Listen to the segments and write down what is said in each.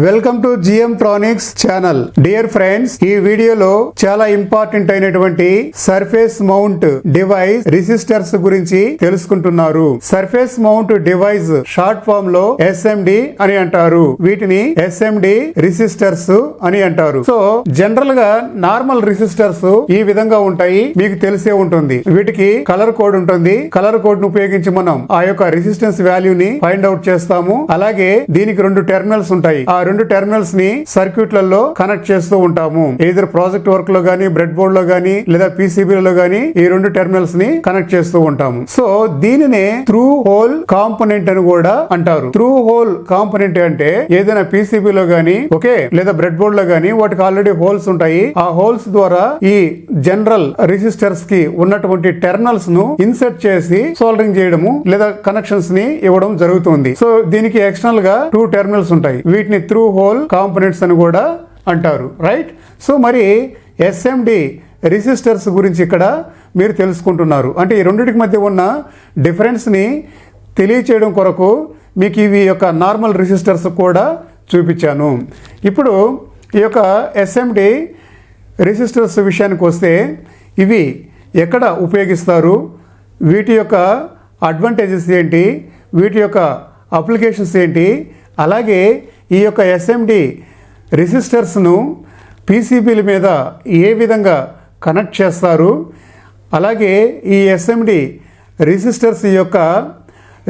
Welcome to GM tronics channel. Dear friends ఈ వీడియోలో చాలా ఇంపార్టెంట్ అయినటువంటి సర్ఫేస్ మౌంట్ డివైస్ రిసిస్టర్స్ గురించి తెలుసుకుంటున్నారు. సర్ఫేస్ మౌంట్ డివైస్ షార్ట్ ఫామ్లో ఎస్ఎండి అని అంటారు. వీటిని ఎస్ఎండి రిసిస్టర్స్ అని అంటారు. సో జనరల్గా నార్మల్ రిసిస్టర్స్ ఈ విధంగా ఉంటాయి. మీకు తెలిసే ఉంటుంది. వీటికి కలర్ కోడ్ ఉంటుంది. కలర్ కోడ్ను ఉపయోగించి మనం ఆ యొక్క రెసిస్టెన్స్ వాల్యూని ఫైండ్ అవుట్ చేస్తాము. అలాగే దీనికి రెండు టెర్మినల్స్ ఉంటాయి. ఆ రెండు టెర్మినల్స్ని సర్క్యూట్లలో కనెక్ట్ చేస్తూ ఉంటాము. ఏదైనా ప్రాజెక్ట్ వర్క్లో గానీ బ్రెడ్ బోర్డ్లో గానీ లేదా పీసీబీలలో లో గానీ ఈ రెండు టెర్మినల్స్ని కనెక్ట్ చేస్తూ ఉంటాము. సో దీనినే త్రూ హోల్ కాంపోనెంట్ అని కూడా అంటారు. త్రూ హోల్ కాంపోనెంట్ అంటే ఏదైనా పీసీబీలో లో గానీ ఓకే లేదా బ్రెడ్ బోర్డ్లో గానీ వాటికి ఆల్రెడీ హోల్స్ ఉంటాయి. ఆ హోల్స్ ద్వారా ఈ జనరల్ రెసిస్టర్స్కి ఉన్నటువంటి టెర్మినల్స్ను ఇన్సర్ట్ చేసి సోల్డరింగ్ చేయడము లేదా కనెక్షన్స్ని ఇవ్వడం జరుగుతుంది. సో దీనికి ఎక్స్టర్నల్గా టూ టెర్మినల్స్ ఉంటాయి. వీటిని త్రూ హోల్ కాంపోనెంట్స్ అని కూడా అంటారు రైట్ సో మరి ఎస్ఎండి రెసిస్టర్స్ గురించి ఇక్కడ మీరు తెలుసుకుంటున్నారు. అంటే ఈ రెండింటికి మధ్య ఉన్న డిఫరెన్స్ని తెలియచేయడం కొరకు మీకు ఇవి యొక్క నార్మల్ రెసిస్టర్స్ కూడా చూపించాను. ఇప్పుడు ఈ యొక్క ఎస్ఎండి రెసిస్టర్స్ విషయానికి వస్తే ఇవి ఎక్కడ ఉపయోగిస్తారు? వీటి యొక్క అడ్వాంటేజెస్ ఏంటి? వీటి యొక్క అప్లికేషన్స్ ఏంటి? అలాగే ఈ యొక్క ఎస్ఎండి రెసిస్టర్స్ను పీసీబీల మీద ఏ విధంగా కనెక్ట్ చేస్తారు? అలాగే ఈ ఎస్ఎండి రెసిస్టర్స్ యొక్క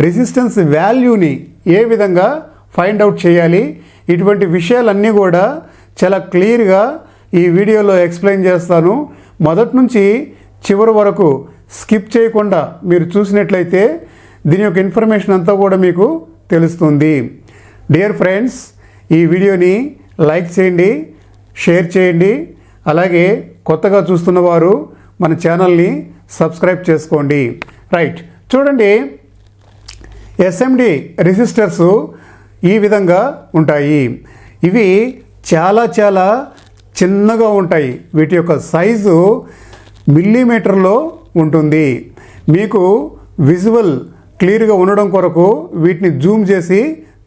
రెసిస్టెన్స్ వాల్యూని ఏ విధంగా ఫైండ్ అవుట్ చేయాలి? ఇటువంటి విషయాలన్నీ కూడా చాలా క్లియర్గా ఈ వీడియోలో ఎక్స్ప్లెయిన్ చేస్తాను. మొదటి నుంచి చివరి వరకు స్కిప్ చేయకుండా మీరు చూసినట్లయితే దీని యొక్క ఇన్ఫర్మేషన్ అంతా కూడా మీకు తెలుస్తుంది. డియర్ ఫ్రెండ్స్ ఈ వీడియోని లైక్ చేయండి షేర్ చేయండి. అలాగే కొత్తగా చూస్తున్న వారు మన ఛానల్ని సబ్స్క్రైబ్ చేసుకోండి. రైట్ చూడండి ఎస్ఎండి రిజిస్టర్స్ ఈ విధంగా ఉంటాయి. ఇవి చాలా చాలా చిన్నగా ఉంటాయి. వీటి యొక్క సైజు మిల్లీమీటర్లో ఉంటుంది. మీకు విజువల్ క్లియర్గా ఉండడం కొరకు వీటిని జూమ్ చేసి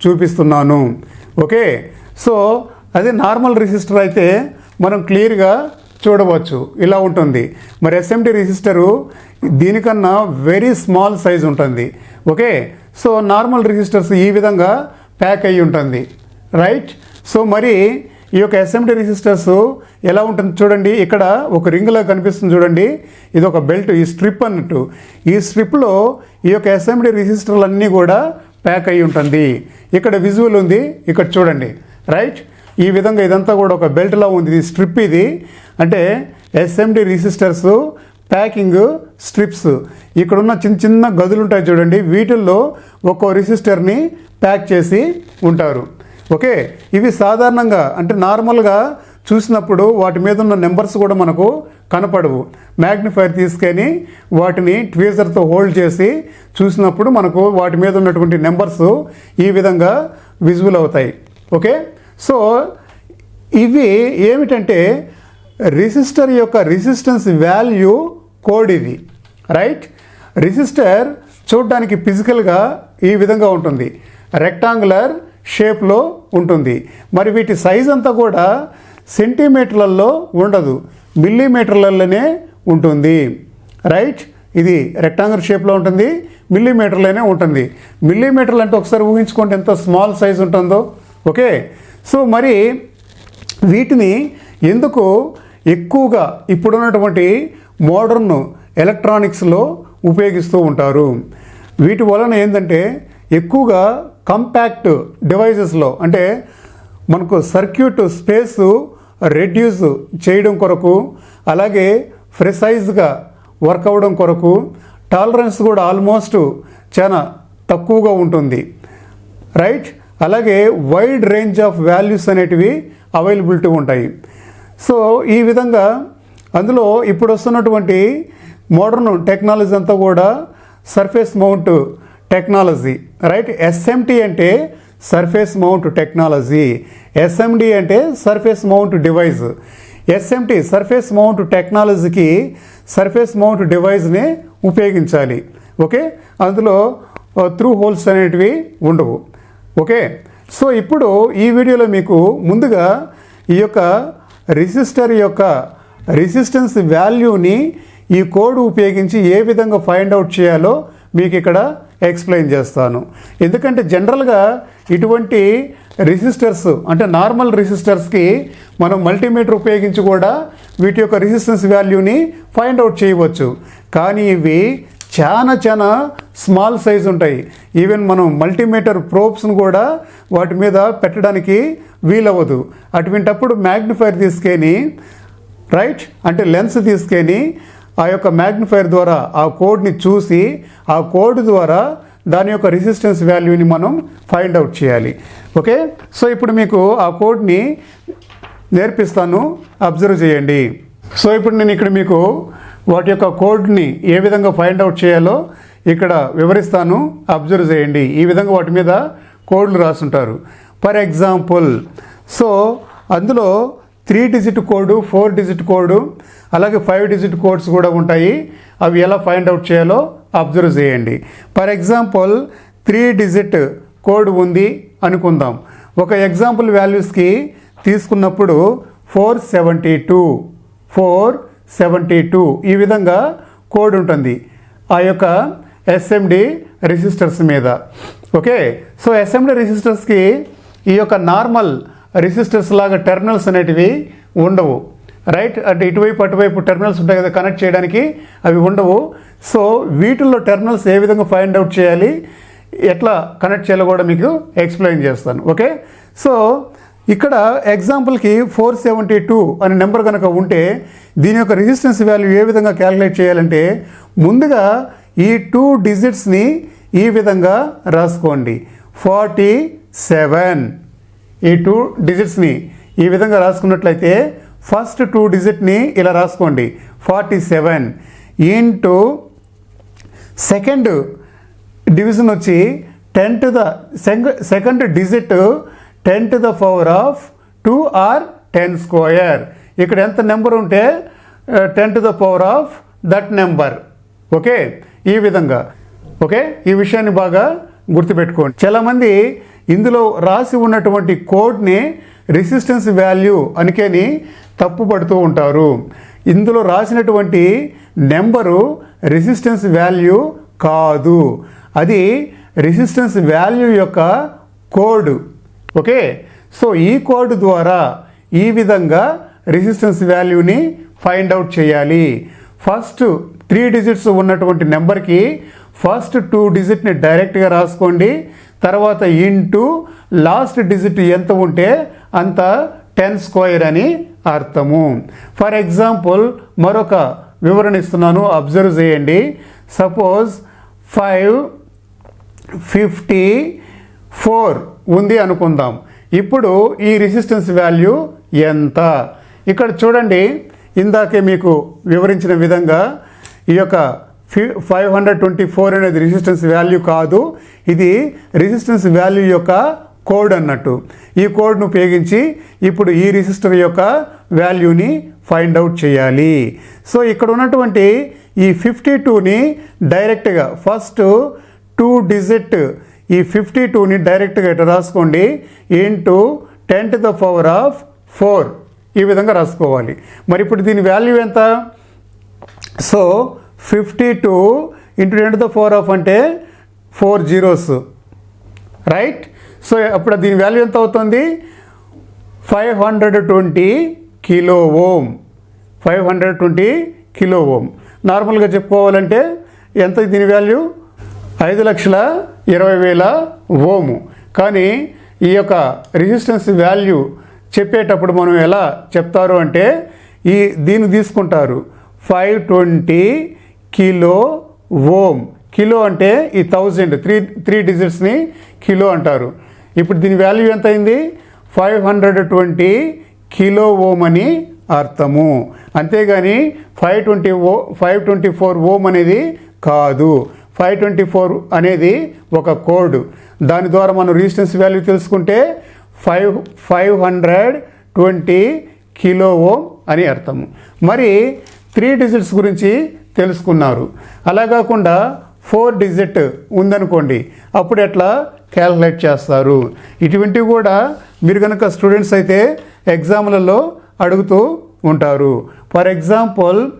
చూపిస్తున్నాను. ఓకే? సో అదే నార్మల్ రిజిస్టర్ అయితే మనం క్లియర్గా చూడవచ్చు. ఇలా ఉంటుంది. మరి ఎస్ఎండి రిజిస్టరు దీనికన్నా వెరీ స్మాల్ సైజ్ ఉంటుంది. ఓకే? సో నార్మల్ రిజిస్టర్స్ ఈ విధంగా ప్యాక్ అయ్యి ఉంటుంది. రైట్? సో మరి ఈ యొక్క ఎస్ఎండి రిజిస్టర్స్ ఎలా ఉంటుంది చూడండి. ఇక్కడ ఒక రింగ్లా కనిపిస్తుంది చూడండి. ఇది ఒక బెల్ట్ ఈ స్ట్రిప్ అన్నట్టు. ఈ స్ట్రిప్లో ఈ యొక్క ఎస్ఎండి రెసిస్టర్లు అన్నీ కూడా ప్యాక్ అయి ఉంటుంది. ఇక్కడ విజువల్ ఉంది. ఇక్కడ చూడండి. రైట్ ఈ విధంగా ఇదంతా కూడా ఒక బెల్ట్లా ఉంది. ఇది స్ట్రిప్ ఇది. అంటే ఎస్ఎండి రిసిస్టర్స్ ప్యాకింగ్ స్ట్రిప్స్ ఇక్కడ ఉన్న చిన్న చిన్న గదులు ఉంటాయి చూడండి. వీటిల్లో ఒక్కో రిసిస్టర్ని ప్యాక్ చేసి ఉంటారు. ఓకే ఇవి సాధారణంగా అంటే నార్మల్గా చూసినప్పుడు వాటి మీద ఉన్న నెంబర్స్ కూడా మనకు కనపడవు. మ్యాగ్నిఫైర్ తీసుకొని వాటిని ట్వీజర్తో హోల్డ్ చేసి చూసినప్పుడు మనకు వాటి మీద ఉన్నటువంటి నెంబర్స్ ఈ విధంగా విజువల్ అవుతాయి. ఓకే? సో ఇవి ఏమిటంటే రెసిస్టర్ యొక్క రెసిస్టెన్స్ వాల్యూ కోడ్ ఇది. రైట్? రెసిస్టర్ చూడడానికి ఫిజికల్గా ఈ విధంగా ఉంటుంది. రెక్టాంగులర్ షేప్లో ఉంటుంది. మరి వీటి సైజ్ అంతా కూడా సెంటీమీటర్లలో ఉండదు మిల్లీమీటర్లలోనే ఉంటుంది. రైట్? ఇది రెక్టాంగులర్ షేప్లో ఉంటుంది మిల్లీమీటర్లోనే ఉంటుంది. మిల్లీమీటర్లు అంటే ఒకసారి ఊహించుకోండి ఎంత స్మాల్ సైజ్ ఉంటుందో. ఓకే? సో మరి వీటిని ఎందుకు ఎక్కువగా ఇప్పుడున్నటువంటి మోడర్న్ ఎలక్ట్రానిక్స్లో ఉపయోగిస్తూ ఉంటారు? వీటి వలన ఏంటంటే ఎక్కువగా కంపాక్ట్ డివైజెస్లో అంటే మనకు సర్క్యూట్ స్పేసు రెడ్యూస్ చేయడం కొరకు అలాగే ప్రిసైజ్గా వర్క్ అవ్వడం కొరకు టాలరెన్స్ కూడా ఆల్మోస్ట్ చాలా తక్కువగా ఉంటుంది. రైట్? అలాగే వైడ్ రేంజ్ ఆఫ్ వాల్యూస్ అనేటివి అవైలబిలిటీ ఉంటాయి. సో ఈ విధంగా అందులో ఇప్పుడు వస్తున్నటువంటి మోడర్న్ టెక్నాలజీ అంతా కూడా surface mount technology. Right? SMT అంటే సర్ఫేస్ మౌంట్ టెక్నాలజీ ఎస్ఎండి అంటే surface mount device SMT surface mount టెక్నాలజీకి సర్ఫేస్ మౌంట్ డివైజ్ని ఉపయోగించాలి. ఓకే? అందులో త్రూ హోల్స్ అనేటివి ఉండవు. ఓకే? సో ఇప్పుడు ఈ వీడియోలో మీకు ముందుగా ఈ యొక్క రిజిస్టర్ యొక్క రెసిస్టెన్స్ వాల్యూని ఈ కోడ్ ఉపయోగించి ఏ విధంగా ఫైండ్ అవుట్ చేయాలో మీకు ఇక్కడ ఎక్స్ప్లెయిన్ చేస్తాను. ఎందుకంటే జనరల్గా ఇటువంటి రెసిస్టర్స్ అంటే నార్మల్ రెసిస్టర్స్కి మనం మల్టీమీటర్ ఉపయోగించి కూడా వీటి యొక్క రెసిస్టెన్స్ వాల్యూని ఫైండ్ అవుట్ చేయవచ్చు. కానీ ఇవి చాలా చాలా స్మాల్ సైజ్ ఉంటాయి. ఈవెన్ మనం మల్టీమీటర్ ప్రోబ్స్ను కూడా వాటి మీద పెట్టడానికి వీలవ్వదు. అటువంటప్పుడు మ్యాగ్నిఫైర్ తీసుకొని రైట్ అంటే లెన్స్ తీసుకొని ఆ యొక్క మ్యాగ్నిఫైర్ ద్వారా ఆ కోడ్ని చూసి ఆ కోడ్ ద్వారా దాని యొక్క రెసిస్టెన్స్ వాల్యూని మనం ఫైండ్ అవుట్ చేయాలి. ఓకే? సో ఇప్పుడు మీకు ఆ కోడ్ని నేర్పిస్తాను. అబ్జర్వ్ చేయండి. సో ఇప్పుడు నేను ఇక్కడ మీకు వాటి యొక్క కోడ్ని ఏ విధంగా ఫైండ్ అవుట్ చేయాలో ఇక్కడ వివరిస్తాను. అబ్జర్వ్ చేయండి. ఈ విధంగా వాటి మీద కోడ్లు రాసుంటారు. ఫర్ ఎగ్జాంపుల్ సో అందులో three digit code four digit code అలాగే ఫైవ్ డిజిట్ కోడ్స్ కూడా ఉంటాయి. అవి ఎలా ఫైండ్ అవుట్ చేయాలో అబ్జర్వ్ చేయండి. For example three digit code ఉంది అనుకుందాం. ఒక ఎగ్జాంపుల్ వాల్యూస్కి తీసుకున్నప్పుడు four seventy two four seventy two ఈ విధంగా కోడ్ ఉంటుంది ఆ యొక్క ఎస్ఎండి రిజిస్టర్స్ మీద. ఓకే? సో ఎస్ఎండి రిజిస్టర్స్కి ఈ యొక్క నార్మల్ రెసిస్టర్స్ లాగా టెర్మినల్స్ అనేటివి ఉండవు. రైట్? అంటే ఇటువైపు అటువైపు టెర్మినల్స్ ఉంటాయి కదా కనెక్ట్ చేయడానికి అవి ఉండవు. సో వీటిల్లో టెర్మినల్స్ ఏ విధంగా ఫైండ్ అవుట్ చేయాలి ఎట్లా కనెక్ట్ చేయాలో కూడా మీకు ఎక్స్ప్లెయిన్ చేస్తాను. ఓకే? సో ఇక్కడ ఎగ్జాంపుల్కి ఫోర్ సెవెంటీ టూ అనే నెంబర్ కనుక ఉంటే దీని యొక్క రెసిస్టెన్స్ వాల్యూ ఏ విధంగా క్యాలిక్యులేట్ చేయాలంటే ముందుగా ఈ టూ డిజిట్స్ని ఈ విధంగా రాసుకోండి. Forty seven. ఈ టూ డిజిట్స్ని ఈ విధంగా రాసుకున్నట్లయితే ఫస్ట్ టూ డిజిట్ని ఇలా రాసుకోండి. Forty seven into second division వచ్చి ten to the second digit ten to the power of two or ten square ఇక్కడ ఎంత నెంబర్ ఉంటే ten to the power of that number. Okay? ఈ విధంగా. ఓకే? ఈ విషయాన్ని బాగా గుర్తుపెట్టుకోండి. చాలామంది ఇందులో రాసి ఉన్నటువంటి కోడ్ని రెసిస్టెన్స్ వాల్యూ అనికేని తప్పుపడుతూ ఉంటారు. ఇందులో రాసినటువంటి నెంబరు రెసిస్టెన్స్ వాల్యూ కాదు. అది రెసిస్టెన్స్ వాల్యూ యొక్క కోడ్. ఓకే? సో ఈ కోడ్ ద్వారా ఈ విధంగా రెసిస్టెన్స్ వాల్యూని ఫైండ్ అవుట్ చేయాలి. ఫస్ట్ త్రీ డిజిట్స్ ఉన్నటువంటి నెంబర్కి ఫస్ట్ టూ డిజిట్ని డైరెక్ట్గా రాసుకోండి తర్వాత ఇంటూ లాస్ట్ డిజిట్ ఎంత ఉంటే అంత టెన్ స్క్వైర్ అని అర్థము. ఫర్ ఎగ్జాంపుల్ మరొక వివరణ ఇస్తున్నాను అబ్జర్వ్ చేయండి. సపోజ్ ఫైవ్ ఫిఫ్టీ ఫోర్ ఉంది అనుకుందాం. ఇప్పుడు ఈ రెసిస్టెన్స్ వాల్యూ ఎంత? ఇక్కడ చూడండి ఇందాకే మీకు వివరించిన విధంగా ఈ యొక్క ఫైవ్ హండ్రెడ్ ట్వంటీ ఫోర్ అనేది రెసిస్టెన్స్ వాల్యూ కాదు. ఇది రెసిస్టెన్స్ వాల్యూ యొక్క కోడ్ అన్నట్టు. ఈ కోడ్ను ఉపయోగించి ఇప్పుడు ఈ రిజిస్టర్ యొక్క వాల్యూని ఫైండ్ అవుట్ చేయాలి. సో ఇక్కడ ఉన్నటువంటి ఈ ఫిఫ్టీ టూని డైరెక్ట్గా ఫస్ట్ టూ డిజిట్ ఈ ఫిఫ్టీ టూని డైరెక్ట్గా ఇట్లా రాసుకోండి? Into ten to the power of four ఈ విధంగా రాసుకోవాలి. మరి ఇప్పుడు దీని వాల్యూ ఎంత? So fifty two into ten to the four of అంటే ఫోర్ జీరోస్. రైట్? సో అప్పుడు దీని వాల్యూ ఎంత అవుతుంది? Five hundred twenty kilo ohm. Five hundred twenty kilo ohm. నార్మల్గా చెప్పుకోవాలంటే ఎంత దీని వాల్యూ? ఐదు లక్షల ఇరవై వేల ఓము. కానీ ఈ యొక్క రెసిస్టెన్స్ వాల్యూ చెప్పేటప్పుడు మనం ఎలా చెప్తారు అంటే ఈ దీన్ని తీసుకుంటారు. Five twenty kilo ohm kilo అంటే ఈ థౌజండ్ త్రీ త్రీ డిజిట్స్ని కిలో అంటారు. ఇప్పుడు దీని వాల్యూ ఎంత అయింది five hundred twenty kilo ohm అని అర్థము. అంతేగాని five twenty oh five twenty four ohm అనేది కాదు. ఫైవ్ ట్వంటీ ఫోర్ అనేది ఒక కోడ్. దాని ద్వారా మనం రెసిస్టెన్స్ వాల్యూ తెలుసుకుంటే five five hundred twenty kilo ohm అని అర్థము. మరి త్రీ డిజిట్స్ గురించి తెలుసుకున్నారు. అలా కాకుండా ఫోర్ డిజిట్ ఉందనుకోండి అప్పుడు ఎట్లా? క్యాల్కులేట్ చేస్తారు. ఇటువంటివి కూడా మీరు కనుక స్టూడెంట్స్ అయితే ఎగ్జామ్లలో అడుగుతూ ఉంటారు. For example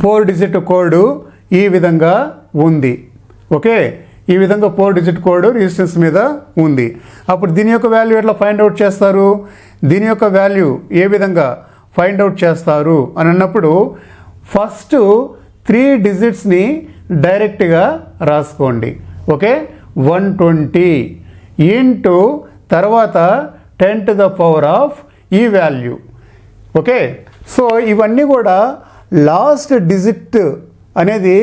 four digit code ఈ విధంగా ఉంది. ఓకే? ఈ విధంగా ఫోర్ డిజిట్ కోడ్ రిజిస్టెన్స్ మీద ఉంది. అప్పుడు దీని యొక్క వాల్యూ ఎట్లా ఫైండ్ అవుట్ చేస్తారు? దీని యొక్క వాల్యూ ఏ విధంగా ఫైండ్ అవుట్ చేస్తారు? అని అన్నప్పుడు ఫస్ట్ త్రీ డిజిట్స్ని డైరెక్ట్గా రాసుకోండి. ఓకే? వన్ ట్వంటీ ఇంటూ తర్వాత ten to the power of ఈ వాల్యూ. ఓకే? సో ఇవన్నీ కూడా లాస్ట్ డిజిట్ అనేది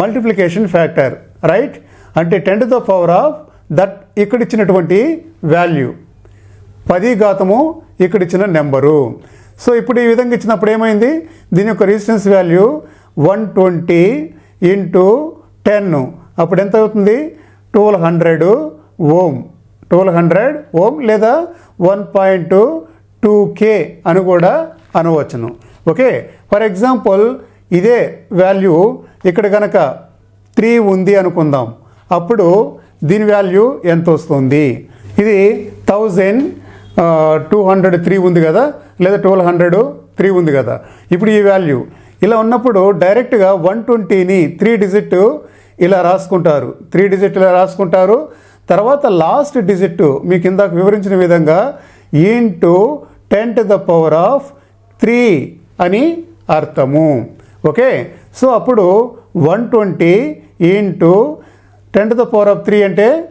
మల్టిప్లికేషన్ ఫ్యాక్టర్ రైట్? అంటే ten to the power of that ఇక్కడ ఇచ్చినటువంటి వాల్యూ. పది ఘాతము ఇక్కడ ఇచ్చిన నెంబరు. సో ఇప్పుడు ఈ విధంగా ఇచ్చినప్పుడు ఏమైంది? దీని యొక్క resistance value one twenty into ten అప్పుడు ఎంత అవుతుంది? Twelve hundred ohm twelve hundred ohm లేదా వన్ పాయింట్ టూ కే అని కూడా అనవచ్చును. ఓకే? ఫర్ ఎగ్జాంపుల్ ఇదే వాల్యూ ఇక్కడ కనుక త్రీ ఉంది అనుకుందాం. అప్పుడు దీని వాల్యూ ఎంత వస్తుంది? ఇది థౌజండ్ టూ హండ్రెడ్ త్రీ ఉంది కదా. లేదా ట్వెల్వ్ హండ్రెడ్ త్రీ ఉంది కదా. ఇప్పుడు ఈ వాల్యూ. ఇలా ఉన్నప్పుడు డైరెక్ట్గా వన్ ట్వంటీని త్రీ డిజిట్ ఇలా రాసుకుంటారు. త్రీ డిజిట్ ఇలా రాసుకుంటారు. తర్వాత లాస్ట్ డిజిట్ మీకు ఇందాక వివరించిన విధంగా into ten to the power of three అని అర్థము. ఓకే? సో అప్పుడు one twenty into ten to the power of three అంటే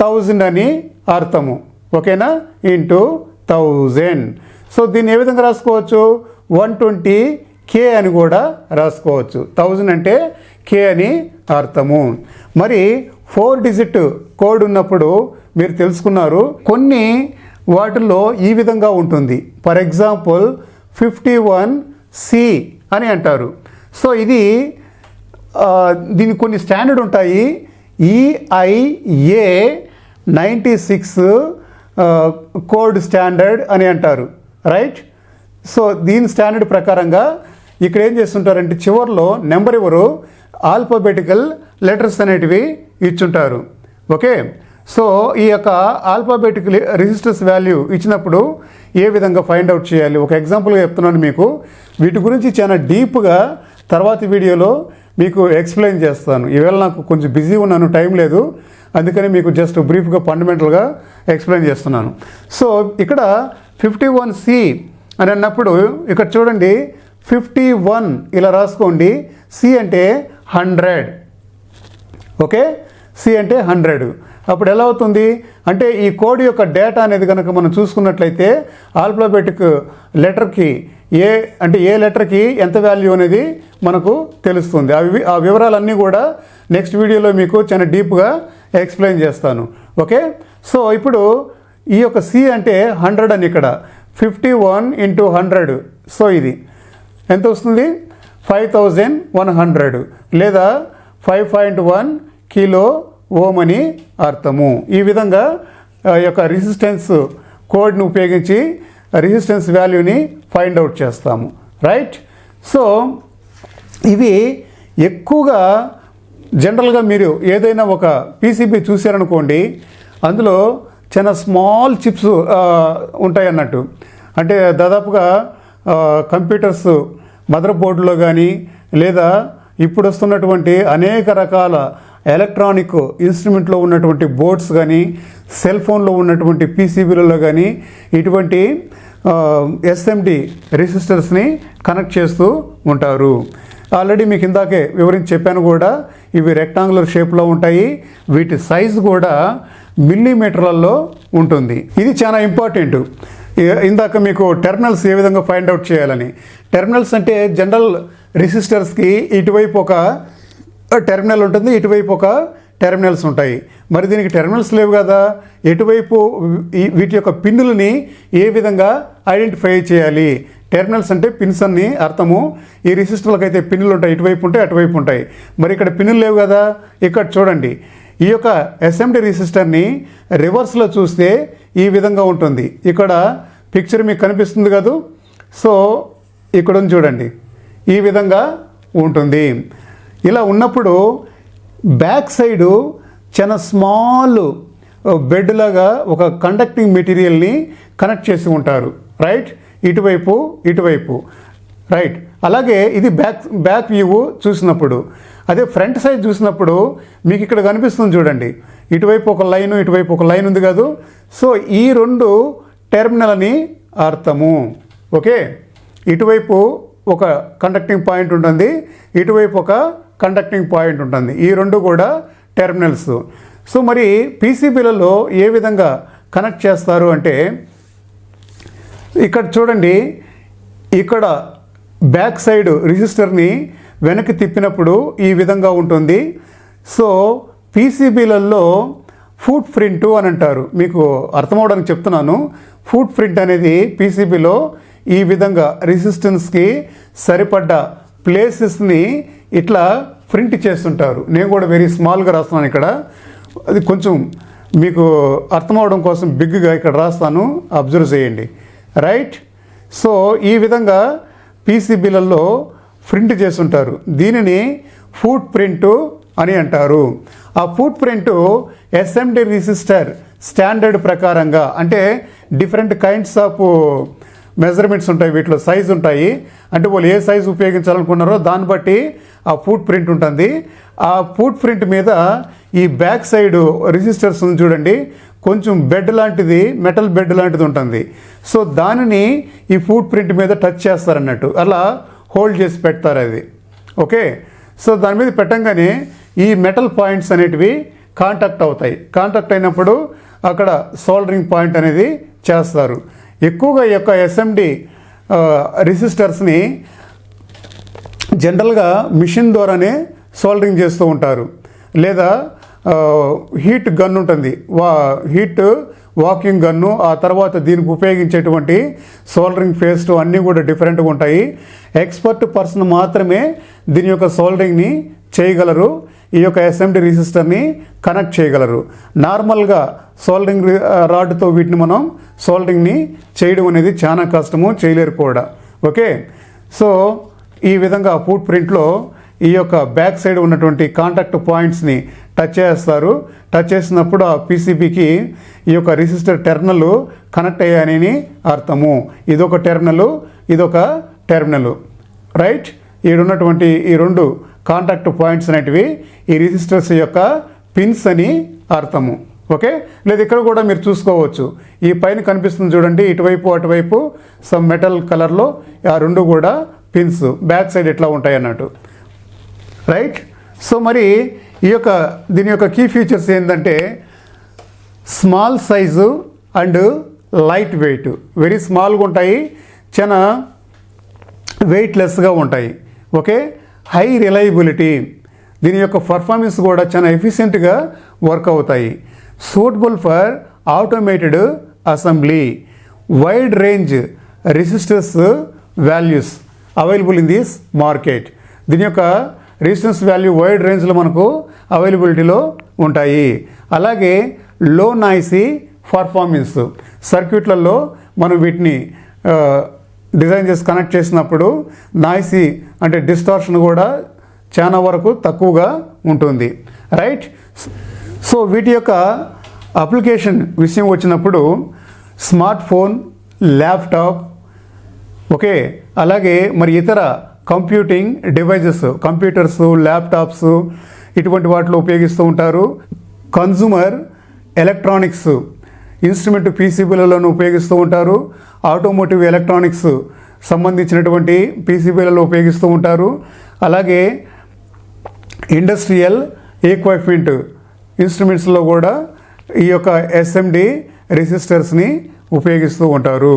థౌజండ్ అని అర్థము. ఓకేనా? Into thousand. సో దీన్ని ఏ విధంగా రాసుకోవచ్చు? వన్ ట్వంటీ కే అని కూడా రాసుకోవచ్చు. థౌజండ్ అంటే కే అని అర్థము. మరి ఫోర్ డిజిట్ కోడ్ ఉన్నప్పుడు మీరు తెలుసుకున్నారు కొన్ని వాటిల్లో ఈ విధంగా ఉంటుంది. For example fifty one C అని అంటారు. సో ఇది దీనికి కొన్ని స్టాండర్డ్ ఉంటాయి. EIA ninety six code standard అని అంటారు. రైట్? సో దీని స్టాండర్డ్ ప్రకారంగా ఇక్కడ ఏం చేస్తుంటారంటే చివరిలో నెంబర్ ఎవరు? ఆల్ఫాబెటికల్ లెటర్స్ అనేటివి ఇచ్చుంటారు. ఓకే? సో ఈ యొక్క ఆల్ఫాబెటికల్ రిజిస్టర్స్ వాల్యూ ఇచ్చినప్పుడు ఏ విధంగా ఫైండ్ అవుట్ చేయాలి? ఒక ఎగ్జాంపుల్గా చెప్తున్నాను మీకు. వీటి గురించి చాలా డీప్గా తర్వాతి వీడియోలో మీకు ఎక్స్ప్లెయిన్ చేస్తాను. ఈవేళ నాకు కొంచెం బిజీ ఉన్నాను టైం లేదు. అందుకని మీకు జస్ట్ బ్రీఫ్గా ఫండమెంటల్గా ఎక్స్ప్లెయిన్ చేస్తున్నాను. సో ఇక్కడ ఫిఫ్టీ వన్ సి అని అన్నప్పుడు ఇక్కడ చూడండి ఫిఫ్టీ వన్ ఇలా రాసుకోండి. సి అంటే హండ్రెడ్. ఓకే? సి అంటే హండ్రెడ్. అప్పుడు ఎలా అవుతుంది? అంటే ఈ కోడ్ యొక్క డేటా అనేది కనుక మనం చూసుకున్నట్లయితే ఆల్ఫాబెటిక్ లెటర్కి ఏ అంటే ఏ లెటర్కి ఎంత వాల్యూ అనేది మనకు తెలుస్తుంది. అవి ఆ వివరాలన్నీ కూడా నెక్స్ట్ వీడియోలో మీకు చాలా డీప్గా ఎక్స్ప్లెయిన్ చేస్తాను. ఓకే? సో ఇప్పుడు ఈ యొక్క సి అంటే హండ్రెడ్ అని ఇక్కడ. Fifty one into hundred. So ఇది. ఎంత వస్తుంది? Five thousand one hundred. లేదా five point one kilo ohm అని అర్థము. ఈ విధంగా ఆ యొక్క రెసిస్టెన్స్ కోడ్ని ఉపయోగించి రెసిస్టెన్స్ వాల్యూని ఫైండ్ అవుట్ చేస్తాము. రైట్ సో ఇవి ఎక్కువగా జనరల్గా మీరు ఏదైనా ఒక పీసీబీ చూశారనుకోండి అందులో చాలా స్మాల్ చిప్స్ ఉంటాయి అన్నట్టు. అంటే దాదాపుగా కంప్యూటర్స్ మదర్ బోర్డులో కానీ లేదా ఇప్పుడు వస్తున్నటువంటి అనేక రకాల ఎలక్ట్రానిక్ ఇన్స్ట్రుమెంట్లో ఉన్నటువంటి బోర్డ్స్ కానీ సెల్ ఫోన్లో ఉన్నటువంటి పీసీబీలలో కానీ ఇటువంటి ఎస్ఎండి రెసిస్టర్స్ని కనెక్ట్ చేస్తూ ఉంటారు. ఆల్రెడీ మీకు ఇందాకే వివరించి చెప్పాను కూడా ఇవి రెక్టాంగులర్ షేప్లో ఉంటాయి. వీటి సైజు కూడా మిల్లీమీటర్లలో ఉంటుంది. ఇది చాలా ఇంపార్టెంట్. ఇందాక మీకు టెర్మినల్స్ ఏ విధంగా ఫైండ్ అవుట్ చేయాలని. టెర్మినల్స్ అంటే జనరల్ రిసిస్టర్స్కి ఇటువైపు ఒక టెర్మినల్ ఉంటుంది ఇటువైపు ఒక టెర్మినల్స్ ఉంటాయి. మరి దీనికి టెర్మినల్స్ లేవు కదా? ఎటువైపు వీటి యొక్క పిన్నులని ఏ విధంగా ఐడెంటిఫై చేయాలి? టెర్మినల్స్ అంటే పిన్స్ అన్ని అర్థము. ఈ రిసిస్టర్లకు అయితే పిన్నులు ఉంటాయి ఇటువైపు ఉంటాయి అటువైపు ఉంటాయి. మరి ఇక్కడ పిన్నులు లేవు కదా? ఇక్కడ చూడండి. ఈ యొక్క ఎస్ఎండి రిజిస్టర్ని రివర్స్లో చూస్తే ఈ విధంగా ఉంటుంది. ఇక్కడ పిక్చర్ మీకు కనిపిస్తుంది కదూ? సో ఇక్కడ చూడండి. ఈ విధంగా ఉంటుంది. ఇలా ఉన్నప్పుడు బ్యాక్ సైడు చాలా స్మాల్ బెడ్ లాగా ఒక కండక్టింగ్ మెటీరియల్ని కనెక్ట్ చేసి ఉంటారు. రైట్ ఇటువైపు ఇటువైపు. రైట్ అలాగే ఇది బ్యాక్ బ్యాక్ వ్యూ చూసినప్పుడు. అదే ఫ్రంట్ సైడ్ చూసినప్పుడు మీకు ఇక్కడ కనిపిస్తుంది చూడండి. ఇటువైపు ఒక లైన్ ఇటువైపు ఒక లైన్ ఉంది కాదు. సో ఈ రెండు టెర్మినల్ అని అర్థము. ఓకే? ఇటువైపు ఒక కండక్టింగ్ పాయింట్ ఉంటుంది ఇటువైపు ఒక కండక్టింగ్ పాయింట్ ఉంటుంది. ఈ రెండు కూడా టెర్మినల్స్. సో మరి పీసీబీలలో ఏ విధంగా కనెక్ట్ చేస్తారు అంటే ఇక్కడ చూడండి ఇక్కడ బ్యాక్ సైడ్ రిజిస్టర్ని వెనక్కి తిప్పినప్పుడు ఈ విధంగా ఉంటుంది. సో పీసీబీలలో ఫుట్ ప్రింట్ అని అంటారు. మీకు అర్థమవడానికి చెప్తున్నాను. ఫుట్ ప్రింట్ అనేది పీసీబీలో ఈ విధంగా రెసిస్టెన్స్కి సరిపడ్డ ప్లేసెస్ని ఇట్లా ప్రింట్ చేస్తుంటారు. నేను కూడా వెరీ స్మాల్గా రాస్తున్నాను ఇక్కడ. అది కొంచెం మీకు అర్థమవడం కోసం బిగ్గా ఇక్కడ రాస్తాను. అబ్జర్వ్ చేయండి. రైట్? సో ఈ విధంగా పీసీబీలలో ప్రింట్ చేస్తుంటారు. దీనిని ఫుట్ ప్రింట్ అని అంటారు. ఆ foot print SMD register standard ప్రకారంగా అంటే డిఫరెంట్ కైండ్స్ ఆఫ్ మెజర్మెంట్స్ ఉంటాయి వీటిలో సైజ్ ఉంటాయి. అంటే వాళ్ళు ఏ సైజ్ ఉపయోగించాలనుకున్నారో దాన్ని బట్టి ఆ ఫుట్ ప్రింట్ ఉంటుంది. ఆ ఫుట్ ప్రింట్ మీద ఈ బ్యాక్ సైడ్ రిజిస్టర్స్ ఉంది చూడండి. కొంచెం బెడ్ లాంటిది మెటల్ బెడ్ లాంటిది ఉంటుంది. సో దానిని ఈ ఫుట్ ప్రింట్ మీద టచ్ చేస్తారన్నట్టు. అలా హోల్డ్ చేసి పెడతారు అది. ఓకే సో దాని మీద పెట్టంగానే ఈ మెటల్ పాయింట్స్ అనేటివి కాంటాక్ట్ అవుతాయి. కాంటాక్ట్ అయినప్పుడు అక్కడ సోల్డరింగ్ పాయింట్ అనేది చేస్తారు. ఎక్కువగా ఈ యొక్క ఎస్ఎండి రిజిస్టర్స్ని జనరల్గా మిషన్ ద్వారానే సోల్డరింగ్ చేస్తూ ఉంటారు. లేదా హీట్ గన్ ఉంటుంది. వా హీట్ వాకింగ్ గన్ను ఆ తర్వాత దీనికి ఉపయోగించేటువంటి సోల్డరింగ్ పేస్ట్ అన్నీ కూడా డిఫరెంట్గా ఉంటాయి. ఎక్స్పర్ట్ పర్సన్ మాత్రమే దీని యొక్క సోల్డరింగ్ని చేయగలరు ఈ యొక్క ఎస్ఎండి రిజిస్టర్ని కనెక్ట్ చేయగలరు. నార్మల్గా సోల్డరింగ్ రాడ్తో వీటిని మనం సోల్డరింగ్ని చేయడం అనేది చాలా కష్టము చేయలేరు కూడా. ఓకే? సో ఈ విధంగా ఫుట్ ప్రింట్లో ఈ యొక్క బ్యాక్ సైడ్ ఉన్నటువంటి కాంటాక్ట్ పాయింట్స్ని టచ్ చేస్తారు. టచ్ చేసినప్పుడు ఆ పీసీబీకి ఈ యొక్క రిజిస్టర్ టెర్మినల్ కనెక్ట్ అయ్యాయని అర్థము. ఇదొక టెర్మినల్ ఇదొక టెర్మినల్. రైట్? ఈడున్నటువంటి ఈ రెండు కాంటాక్ట్ పాయింట్స్ అనేటివి ఈ రిజిస్టర్స్ యొక్క పిన్స్ అని అర్థము. ఓకే? లేదు ఇక్కడ కూడా మీరు చూసుకోవచ్చు. ఈ పైన కనిపిస్తుంది చూడండి ఇటువైపు అటువైపు సమ్ మెటల్ కలర్లో ఆ రెండు కూడా పిన్స్. బ్యాక్ సైడ్ ఎట్లా ఉంటాయి అన్నట్టు రైట్? సో మరి ఈ యొక్క దీని యొక్క కీ ఫీచర్స్ ఏంటంటే small size and light weight very స్మాల్గా ఉంటాయి చాలా వెయిట్లెస్గా ఉంటాయి. ఓకే హై రిలయబిలిటీ దీని యొక్క పర్ఫార్మెన్స్ కూడా చాలా ఎఫిషియెంట్గా వర్క్ అవుతాయి. Suitable for automated assembly wide range resistors values available in this market దీని యొక్క రీసన్స్ వాల్యూ వైడ్ రేంజ్లో మనకు అవైలబిలిటీలో ఉంటాయి. అలాగే లో నాయిసీ పర్ఫార్మెన్స్ సర్క్యూట్లలో మనం వీటిని డిజైన్ చేసి కనెక్ట్ చేసినప్పుడు నాయిసీ అంటే డిస్టార్షన్ కూడా చాలా వరకు తక్కువగా ఉంటుంది. రైట్? సో వీటి యొక్క అప్లికేషన్ విషయం వచ్చినప్పుడు స్మార్ట్ ఫోన్ ల్యాప్టాప్ ఓకే అలాగే మరి ఇతర కంప్యూటింగ్ డివైజెస్ కంప్యూటర్స్ ల్యాప్టాప్స్ ఇటువంటి వాటిలో ఉపయోగిస్తూ ఉంటారు. కన్జూమర్ ఎలక్ట్రానిక్స్ ఇన్స్ట్రుమెంట్ పీసీబీలలో ఉపయోగిస్తూ ఉంటారు. ఆటోమోటివ్ ఎలక్ట్రానిక్స్ సంబంధించినటువంటి పీసీబీలలో ఉపయోగిస్తూ ఉంటారు. అలాగే ఇండస్ట్రియల్ ఎక్విప్మెంట్ ఇన్స్ట్రుమెంట్స్లో కూడా ఈ యొక్క ఎస్ఎండి రెసిస్టర్స్ని ఉపయోగిస్తూ ఉంటారు.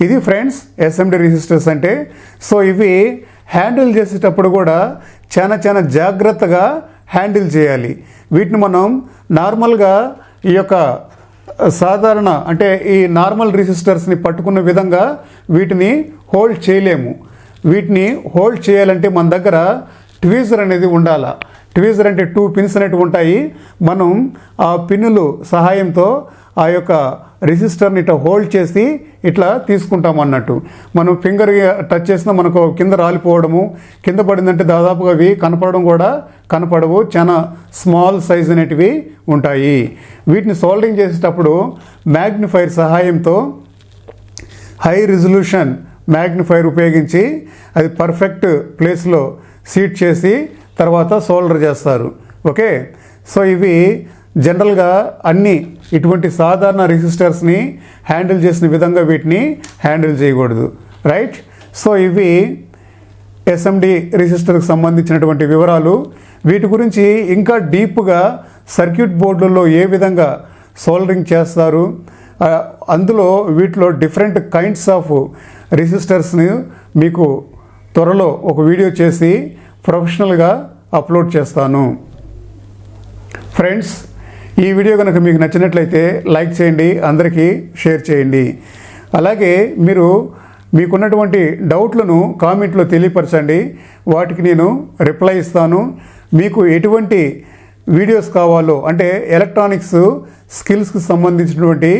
ఇది ఫ్రెండ్స్ ఎస్ఎండి రిజిస్టర్స్ అంటే సో ఇవి హ్యాండిల్ చేసేటప్పుడు కూడా చాలా చాలా జాగ్రత్తగా హ్యాండిల్ చేయాలి. వీటిని మనం నార్మల్గా ఈ యొక్క సాధారణ అంటే ఈ నార్మల్ రిజిస్టర్స్ని పట్టుకున్న విధంగా వీటిని హోల్డ్ చేయలేము. వీటిని హోల్డ్ చేయాలంటే మన దగ్గర ట్వీజర్ అనేది ఉండాల. ట్వీజర్ అంటే టూ పిన్స్ అనేవి ఉంటాయి. మనం ఆ పిన్నులు సహాయంతో ఆ యొక్క రిజిస్టర్ని ఇట్లా హోల్డ్ చేసి ఇట్లా తీసుకుంటాం అన్నట్టు. మనం ఫింగర్ టచ్ చేసినా మనకు కింద రాలిపోవడము కింద పడిందంటే దాదాపుగా అవి కనపడడం కూడా కనపడవు. చాలా స్మాల్ సైజ్ అనేటివి ఉంటాయి. వీటిని సోల్డింగ్ చేసేటప్పుడు మ్యాగ్నిఫైర్ సహాయంతో హై రిజల్యూషన్ మ్యాగ్నిఫైర్ ఉపయోగించి అది పర్ఫెక్ట్ ప్లేస్లో సీట్ చేసి తర్వాత సోల్డర్ చేస్తారు. ఓకే? సో ఇవి జనరల్గా అన్ని ఇటువంటి సాధారణ రెసిస్టర్స్ని హ్యాండిల్ చేసిన విధంగా వీటిని హ్యాండిల్ చేయకూడదు. రైట్? సో ఇవి ఎస్ఎండి రెసిస్టర్కి సంబంధించినటువంటి వివరాలు. వీటి గురించి ఇంకా డీప్గా సర్క్యూట్ బోర్డులలో ఏ విధంగా సోల్డరింగ్ చేస్తారు? అందులో వీటిలో డిఫరెంట్ కైండ్స్ ఆఫ్ రెసిస్టర్స్ని మీకు త్వరలో ఒక వీడియో చేసి ప్రొఫెషనల్గా అప్లోడ్ చేస్తాను. ఫ్రెండ్స్ ఈ వీడియో కనుక మీకు నచ్చినట్లయితే లైక్ చేయండి అందరికీ షేర్ చేయండి. అలాగే మీరు మీకున్నటువంటి డౌట్లను కామెంట్లో తెలియపరచండి. వాటికి నేను రిప్లై ఇస్తాను. మీకు ఎటువంటి వీడియోస్ కావాలో అంటే ఎలక్ట్రానిక్స్ స్కిల్స్కి సంబంధించినటువంటి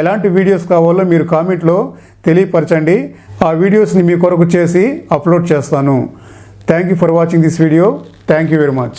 ఎలాంటి వీడియోస్ కావాలో మీరు కామెంట్లో తెలియపరచండి. ఆ వీడియోస్ని మీ కొరకు చేసి అప్లోడ్ చేస్తాను. Thank you for watching this video thank you very much